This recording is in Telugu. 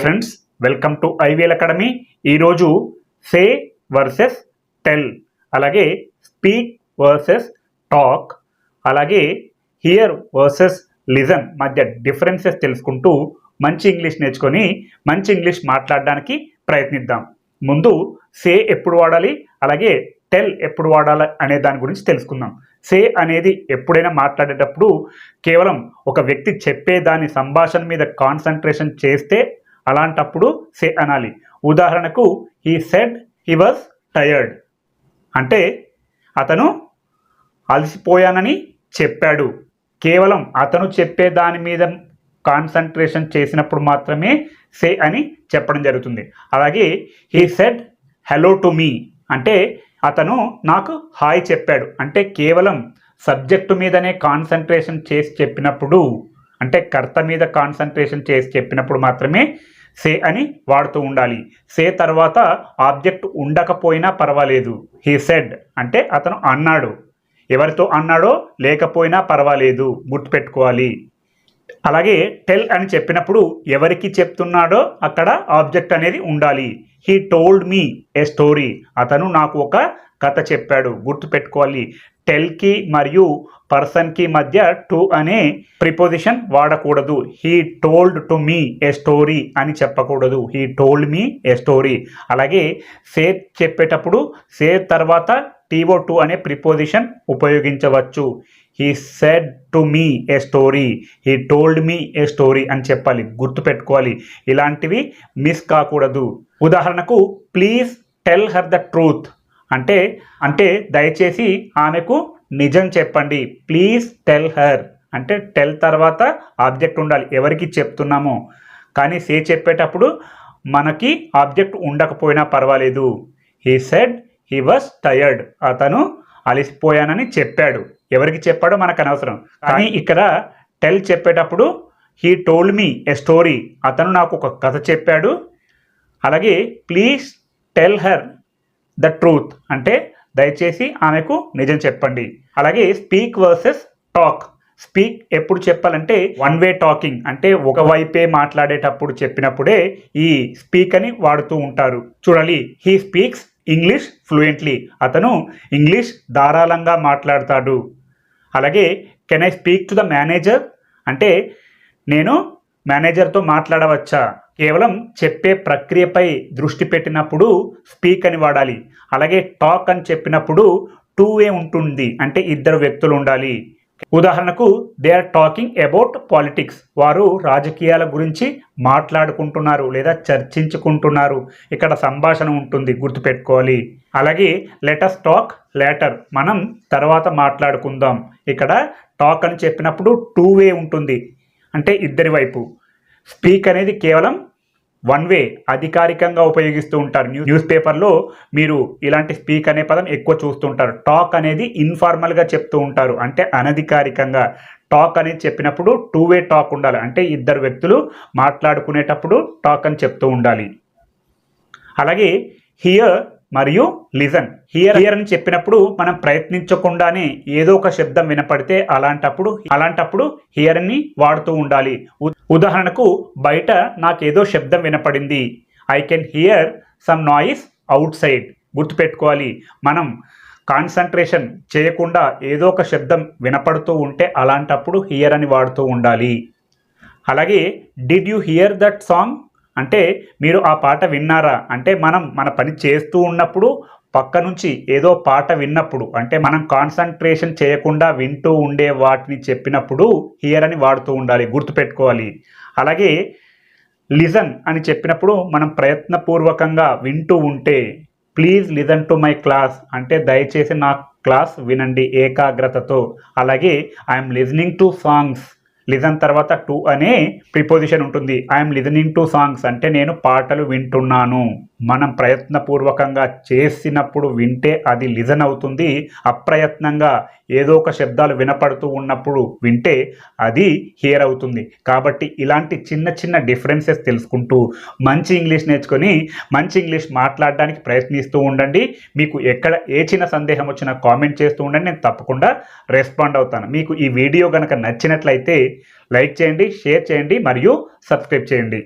Hi friends welcome to IVL academy ఈరోజు సే వర్సెస్ టెల్ అలాగే స్పీక్ వర్సెస్ టాక్ అలాగే హియర్ వర్సెస్ లిజన్ మధ్య డిఫరెన్సెస్ తెలుసుకుంటూ మంచి ఇంగ్లీష్ నేర్చుకొని మంచి ఇంగ్లీష్ మాట్లాడడానికి ప్రయత్నిద్దాం. ముందు సే ఎప్పుడు వాడాలి? అలాగే టెల్ ఎప్పుడు వాడాలి అనే దాని గురించి తెలుసుకుందాం. సే అనేది ఎప్పుడైనా మాట్లాడేటప్పుడు కేవలం ఒక వ్యక్తి చెప్పే దాని సంభాషణ మీద కాన్సన్ట్రేషన్ చేస్తే అలాంటప్పుడు సే అనాలి. ఉదాహరణకు he said he was tired అంటే అతను అలసిపోయానని చెప్పాడు. కేవలం అతను చెప్పే దాని మీద కాన్సన్ట్రేషన్ చేసినప్పుడు మాత్రమే సే అని చెప్పడం జరుగుతుంది. అలాగే he said hello to me అంటే అతను నాకు హాయ్ చెప్పాడు. అంటే కేవలం సబ్జెక్టు మీదనే కాన్సన్ట్రేషన్ చేసి చెప్పినప్పుడు అంటే కర్త మీద కాన్సన్ట్రేషన్ చేసి చెప్పినప్పుడు మాత్రమే సే అని వాడుతూ ఉండాలి. సే తర్వాత ఆబ్జెక్ట్ ఉండకపోయినా పర్వాలేదు. హీ సెడ్ అంటే అతను అన్నాడు. ఎవరితో అన్నాడో లేకపోయినా పర్వాలేదు. గుర్తుపెట్టుకోవాలి. అలాగే టెల్ అని చెప్పినప్పుడు ఎవరికి చెప్తున్నాడో అక్కడ ఆబ్జెక్ట్ అనేది ఉండాలి. He told me a story అతను నాకు ఒక కథ చెప్పాడు. గుర్తుపెట్టుకోవాలి టెల్కి మరియు పర్సన్కి మధ్య టు అనే ప్రిపోజిషన్ వాడకూడదు. He told to me a story అని చెప్పకూడదు. He told me a story అలాగే సే చెప్పేటప్పుడు సే తర్వాత టీవో టు అనే ప్రిపోజిషన్ ఉపయోగించవచ్చు. He said to me a story he told me a story అని చెప్పాలి. గుర్తుపెట్టుకోవాలి ఇలాంటివి మిస్ కాకూడదు. ఉదాహరణకు please tell her the truth అంటే అంటే దయచేసి ఆమెకు నిజం చెప్పండి. ప్లీజ్ టెల్ హర్ అంటే టెల్ తర్వాత ఆబ్జెక్ట్ ఉండాలి. ఎవరికి చెప్తున్నామో. కానీ సే చెప్పేటప్పుడు మనకి ఆబ్జెక్ట్ ఉండకపోయినా పర్వాలేదు. He said he was tired అతను అలసిపోయానని చెప్పాడు. ఎవరికి చెప్పాడో మనకు అనవసరం కానీ ఇక్కడ టెల్ చెప్పేటప్పుడు he told me a story. అతను నాకు ఒక కథ చెప్పాడు. అలాగే please tell her the truth. అంటే దయచేసి ఆమెకు నిజం చెప్పండి. అలాగే స్పీక్ వర్సెస్ టాక్. స్పీక్ ఎప్పుడు చెప్పాలంటే వన్ వే టాకింగ్. అంటే ఒక వైపే మాట్లాడేటప్పుడు చెప్పినప్పుడే ఈ స్పీక్ అని వాడుతూ ఉంటారు. చూడాలి హీ స్పీక్స్ ఇంగ్లీష్ ఫ్లూయెంట్లీ. అతను ఇంగ్లీష్ ధారాళంగా మాట్లాడతాడు. అలాగే can I speak to the manager అంటే నేను మేనేజర్తో మాట్లాడవచ్చా? కేవలం చెప్పే ప్రక్రియపై దృష్టి పెట్టినప్పుడు స్పీక్ అని వాడాలి. అలాగే టాక్ అని చెప్పినప్పుడు టూ వే ఉంటుంది. అంటే ఇద్దరు వ్యక్తులు ఉండాలి. ఉదాహరణకు they are talking about politics వారు రాజకీయాల గురించి మాట్లాడుకుంటున్నారు లేదా చర్చించుకుంటున్నారు. ఇక్కడ సంభాషణ ఉంటుంది గుర్తుపెట్టుకోవాలి. అలాగే లెటస్ టాక్ లేటర్ మనం తర్వాత మాట్లాడుకుందాం. ఇక్కడ టాక్ అని చెప్పినప్పుడు టూ వే ఉంటుంది. అంటే ఇద్దరి వైపు. స్పీక్ అనేది కేవలం వన్ వే అధికారికంగా ఉపయోగిస్తూ ఉంటారు న్యూ న్యూస్ పేపర్లో మీరు ఇలాంటి స్పీక్ అనే పదం ఎక్కువ చూస్తుంటారు టాక్ అనేది ఇన్ఫార్మల్గా చెప్తూ ఉంటారు. అంటే అనధికారికంగా టాక్ అనేది చెప్పినప్పుడు టూ వే టాక్ ఉండాలి. అంటే ఇద్దరు వ్యక్తులు మాట్లాడుకునేటప్పుడు టాక్ అని చెప్తూ ఉండాలి. అలాగే హియర్ మరియు లిజన్ హియర్ హియర్ అని చెప్పినప్పుడు మనం ప్రయత్నించకుండానే ఏదో ఒక శబ్దం వినపడితే అలాంటప్పుడు అలాంటప్పుడు హియర్ని వాడుతూ ఉండాలి. ఉదాహరణకు బయట నాకేదో శబ్దం వినపడింది. I can hear some noise outside గుర్తుపెట్టుకోవాలి. మనం కాన్సన్ట్రేషన్ చేయకుండా ఏదో ఒక శబ్దం వినపడుతూ ఉంటే అలాంటప్పుడు హియర్ అని వాడుతూ ఉండాలి. అలాగే did you hear that song అంటే మీరు ఆ పాట విన్నారా? అంటే మనం మన పని చేస్తూ ఉన్నప్పుడు పక్క నుంచి ఏదో పాట విన్నప్పుడు అంటే మనం కాన్సన్ట్రేషన్ చేయకుండా వింటూ ఉండే వాటిని చెప్పినప్పుడు హియర్ అని వాడుతూ ఉండాలి గుర్తుపెట్టుకోవాలి. అలాగే లిజన్ అని చెప్పినప్పుడు మనం ప్రయత్నపూర్వకంగా వింటూ ఉంటే please listen to my class అంటే దయచేసి నా క్లాస్ వినండి ఏకాగ్రతతో. అలాగే I'm listening to songs. Listen తర్వాత టు అనే ప్రిపోజిషన్ ఉంటుంది. ఐఎమ్ లిజనింగ్ టు సాంగ్స్ అంటే నేను పాటలు వింటున్నాను. మనం ప్రయత్నపూర్వకంగా చేసినప్పుడు వింటే అది లిజన్ అవుతుంది. అప్రయత్నంగా ఏదో ఒక శబ్దాలు వినపడుతూ ఉన్నప్పుడు వింటే అది హియర్ అవుతుంది. కాబట్టి ఇలాంటి చిన్న చిన్న డిఫరెన్సెస్ తెలుసుకుంటూ మంచి ఇంగ్లీష్ నేర్చుకొని మంచి ఇంగ్లీష్ మాట్లాడడానికి ప్రయత్నిస్తూ ఉండండి. మీకు ఎక్కడ ఏ చిన్న సందేహం వచ్చినా కామెంట్ చేస్తూ ఉండండి. నేను తప్పకుండా రెస్పాండ్ అవుతాను. మీకు ఈ వీడియో కనుక నచ్చినట్లయితే లైక్ చేయండి షేర్ చేయండి మరియు సబ్స్క్రైబ్ చేయండి.